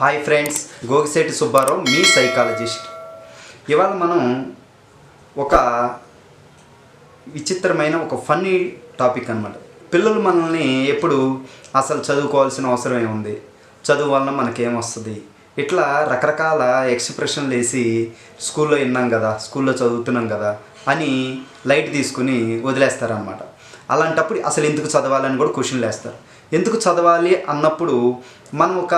Hi friends Gogisetti Subbarao మీ psychologist. ఇవాళ మనం ఒక విచిత్రమైన ఒక ఫన్నీ టాపిక్ అన్నమాట. పిల్లలు మనల్ని ఎప్పుడు అసలు చదువుకోవాల్సిన అవసరం ఏముంది? చదువు వలన మనకేమొస్తుంది ఇట్లా రకరకాల ఎక్స్ప్రెషన్లు వేసి స్కూల్లో విన్నాం కదా స్కూల్లో చదువుతున్నాం కదా అని లైట్ తీసుకుని వదిలేస్తారనమాట అలాంటప్పుడు అసలు ఎందుకు చదవాలని కూడా క్వశ్చన్లు వేస్తారు. ఎందుకు చదవాలి అన్నప్పుడు మనం ఒక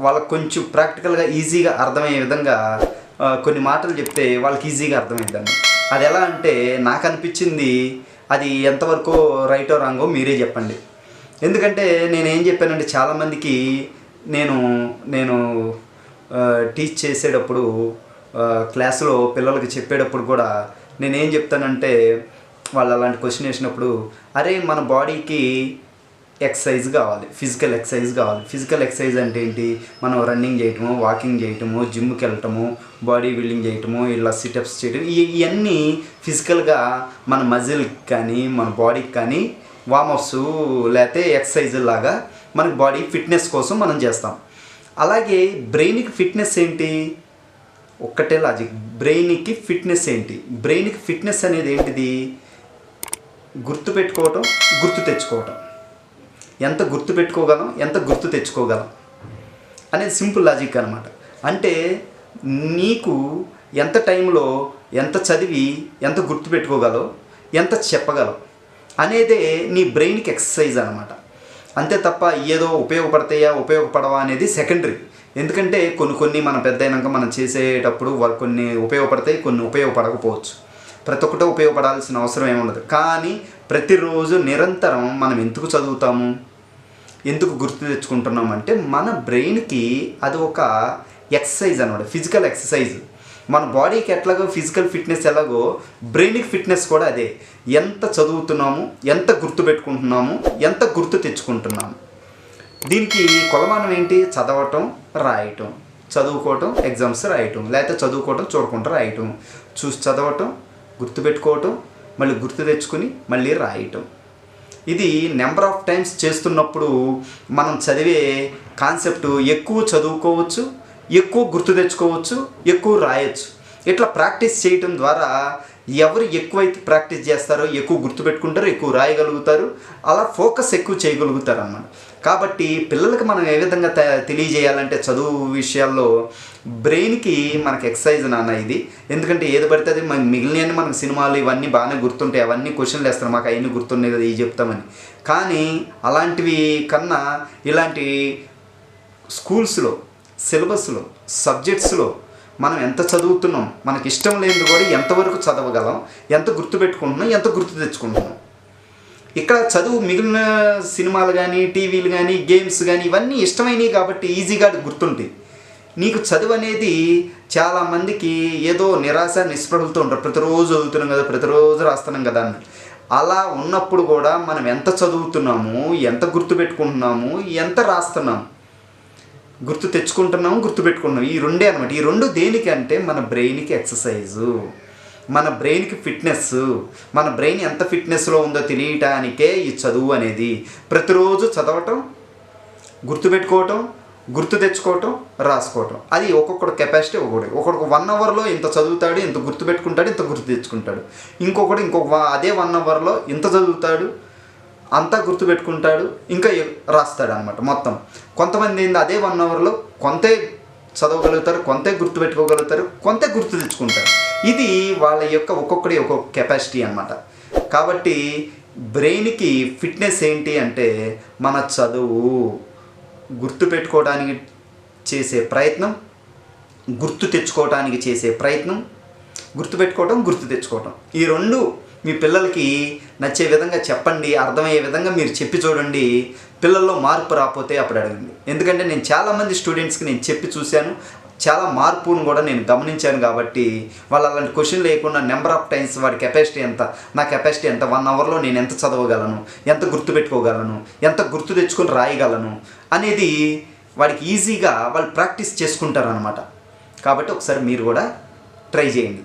వాళ్ళకు కొంచెం ప్రాక్టికల్గా ఈజీగా అర్థమయ్యే విధంగా కొన్ని మాటలు చెప్తే వాళ్ళకి ఈజీగా అర్థమైందండి అది ఎలా అంటే నాకు అనిపించింది అది ఎంతవరకు రైటో రాంగో మీరే చెప్పండి. ఎందుకంటే నేనేం చెప్పానంటే చాలామందికి నేను నేను టీచ్ చేసేటప్పుడు క్లాసులో పిల్లలకి చెప్పేటప్పుడు కూడా నేనేం చెప్తానంటే వాళ్ళు అలాంటి క్వశ్చన్ వేసినప్పుడు అరే మన బాడీకి ఎక్సర్సైజ్ కావాలి ఫిజికల్ ఎక్సర్సైజ్ కావాలి. ఫిజికల్ ఎక్సర్సైజ్ అంటే ఏంటి? మనం రన్నింగ్ చేయటము వాకింగ్ చేయటము జిమ్కి వెళ్ళటము బాడీ బిల్డింగ్ చేయటము ఇలా సిటప్స్ చేయటం ఇవన్నీ ఫిజికల్గా మన మజిల్కి కానీ మన బాడీకి కానీ వామప్స్ లేకపోతే ఎక్సర్సైజ్ లాగా మనకి బాడీ ఫిట్నెస్ కోసం మనం చేస్తాం. అలాగే బ్రెయిన్కి ఫిట్నెస్ ఏంటి? ఒక్కటే లాజిక్. బ్రెయిన్కి ఫిట్నెస్ ఏంటి? బ్రెయిన్కి ఫిట్నెస్ అనేది ఏంటిది? గుర్తు పెట్టుకోవటం గుర్తు తెచ్చుకోవటం. ఎంత గుర్తు పెట్టుకోగలం ఎంత గుర్తు తెచ్చుకోగలం అనేది సింపుల్ లాజిక్ అనమాట అంటే నీకు ఎంత టైంలో ఎంత చదివి ఎంత గుర్తు పెట్టుకోగలవు ఎంత చెప్పగలవు అనేదే నీ బ్రెయిన్కి ఎక్సర్సైజ్ అనమాట అంతే తప్ప ఏదో ఉపయోగపడతాయా ఉపయోగపడవా అనేది సెకండరీ. ఎందుకంటే కొన్ని కొన్ని మనం పెద్ద అయినాక మనం చేసేటప్పుడు కొన్ని ఉపయోగపడతాయి కొన్ని ఉపయోగపడకపోవచ్చు. ప్రతి ఒక్కటి ఉపయోగపడాల్సిన అవసరం ఏముండదు. కానీ ప్రతిరోజు నిరంతరం మనం ఎందుకు చదువుతాము? ఎందుకు గుర్తు తెచ్చుకుంటున్నాం అంటే మన బ్రెయిన్కి అది ఒక ఎక్సర్సైజ్ అనమాట ఫిజికల్ ఎక్సర్సైజ్. మన బాడీకి ఎట్లాగో ఫిజికల్ ఫిట్నెస్ ఎలాగో బ్రెయిన్కి ఫిట్నెస్ కూడా అదే. ఎంత చదువుతున్నాము? ఎంత గుర్తు పెట్టుకుంటున్నాము? ఎంత గుర్తు తెచ్చుకుంటున్నాము? దీనికి కొలమానం ఏంటి? చదవటం రాయటం. చదువుకోవటం ఎగ్జామ్స్ రాయటం. లేకపోతే చదువుకోవటం చూడకుండా రాయటం. చూసి చదవటం గుర్తుపెట్టుకోవటం మళ్ళీ గుర్తు తెచ్చుకొని మళ్ళీ రాయటం. ఇది నెంబర్ ఆఫ్ టైమ్స్ చేస్తున్నప్పుడు మనం చదివే కాన్సెప్ట్ ఎక్కువ చదువుకోవచ్చు ఎక్కువ గుర్తు తెచ్చుకోవచ్చు ఎక్కువ రాయొచ్చు. ఇట్లా ప్రాక్టీస్ చేయటం ద్వారా ఎవరు ఎక్కువైతే ప్రాక్టీస్ చేస్తారో ఎక్కువ గుర్తుపెట్టుకుంటారో ఎక్కువ రాయగలుగుతారు అలా ఫోకస్ ఎక్కువ చేయగలుగుతారు అన్నమాట కాబట్టి పిల్లలకి మనం ఏ విధంగా తెలియజేయాలంటే చదువు విషయాల్లో బ్రెయిన్కి మనకి ఎక్సర్సైజ్ నాన్న ఇది. ఎందుకంటే ఏది పడితే అది మన మిగిలిన మనకు సినిమాలు ఇవన్నీ బాగానే గుర్తుంటాయి. అవన్నీ క్వశ్చన్లు వేస్తారు. మాకు అవన్నీ గుర్తున్నాయి కదా ఇవి చెప్తామని. కానీ అలాంటివి కన్నా ఇలాంటి స్కూల్స్లో సిలబస్లో సబ్జెక్ట్స్లో మనం ఎంత చదువుతున్నాం మనకి ఇష్టం లేనిది కూడా ఎంతవరకు చదవగలం ఎంత గుర్తుపెట్టుకుంటున్నాం ఎంత గుర్తు తెచ్చుకుంటున్నాం. ఇక్కడ చదువు మిగిలిన సినిమాలు కానీ టీవీలు కానీ గేమ్స్ కానీ ఇవన్నీ ఇష్టమైనవి కాబట్టి ఈజీగా గుర్తుంటాయి. నీకు చదువు అనేది చాలామందికి ఏదో నిరాశ నిస్పృహలతో ఉంటారు. ప్రతిరోజు చదువుతున్నాం కదా ప్రతిరోజు రాస్తున్నాం కదా అని అలా ఉన్నప్పుడు కూడా మనం ఎంత చదువుతున్నాము ఎంత గుర్తు పెట్టుకుంటున్నాము ఎంత రాస్తున్నాము గుర్తు తెచ్చుకుంటున్నాము గుర్తు పెట్టుకుంటున్నాము. ఈ రెండే అనమాట ఈ రెండు దేనికి అంటే మన బ్రెయిన్కి ఎక్సర్సైజు మన బ్రెయిన్కి ఫిట్నెస్ మన బ్రెయిన్ ఎంత ఫిట్నెస్లో ఉందో తెలియటానికే ఈ చదువు అనేది. ప్రతిరోజు చదవటం గుర్తుపెట్టుకోవటం గుర్తు తెచ్చుకోవటం రాసుకోవటం. అది ఒక్కొక్కడు కెపాసిటీ ఒకటి ఒకడు వన్ అవర్లో ఇంత చదువుతాడు ఇంత గుర్తు పెట్టుకుంటాడు ఇంత గుర్తు తెచ్చుకుంటాడు. ఇంకొకడు ఇంకొక అదే వన్ అవర్లో ఇంత చదువుతాడు అంతా గుర్తు పెట్టుకుంటాడు ఇంకా రాస్తాడు అనమాట మొత్తం. కొంతమంది ఏంది అదే వన్ అవర్లో కొంతే చదవగలుగుతారు కొంతే గుర్తు పెట్టుకోగలుగుతారు కొంతే గుర్తు తెచ్చుకుంటారు. ఇది వాళ్ళ యొక్క ఒక్కొక్కటి ఒక్కొక్క కెపాసిటీ అనమాట కాబట్టి బ్రెయిన్కి ఫిట్నెస్ ఏంటి అంటే మన చదువు గుర్తు పెట్టుకోవడానికి చేసే ప్రయత్నం గుర్తు తెచ్చుకోవడానికి చేసే ప్రయత్నం గుర్తుపెట్టుకోవటం గుర్తు తెచ్చుకోవటం. ఈ రెండు మీ పిల్లలకి నచ్చే విధంగా చెప్పండి అర్థమయ్యే విధంగా మీరు చెప్పి చూడండి. పిల్లల్లో మార్పు రాకపోతే అప్పుడు అడగండి. ఎందుకంటే నేను చాలామంది స్టూడెంట్స్కి నేను చెప్పి చూశాను. చాలా మార్పును కూడా నేను గమనించాను కాబట్టి వాళ్ళు అలాంటి క్వశ్చన్ లేకుండా నెంబర్ ఆఫ్ టైమ్స్ వాడి కెపాసిటీ ఎంత నా కెపాసిటీ ఎంత వన్ అవర్లో నేను ఎంత చదవగలను ఎంత గుర్తు పెట్టుకోగలను ఎంత గుర్తు తెచ్చుకొని రాయగలను అనేది వాడికి ఈజీగా వాళ్ళు ప్రాక్టీస్ చేసుకుంటారు అనమాట కాబట్టి ఒకసారి మీరు కూడా ట్రై చేయండి.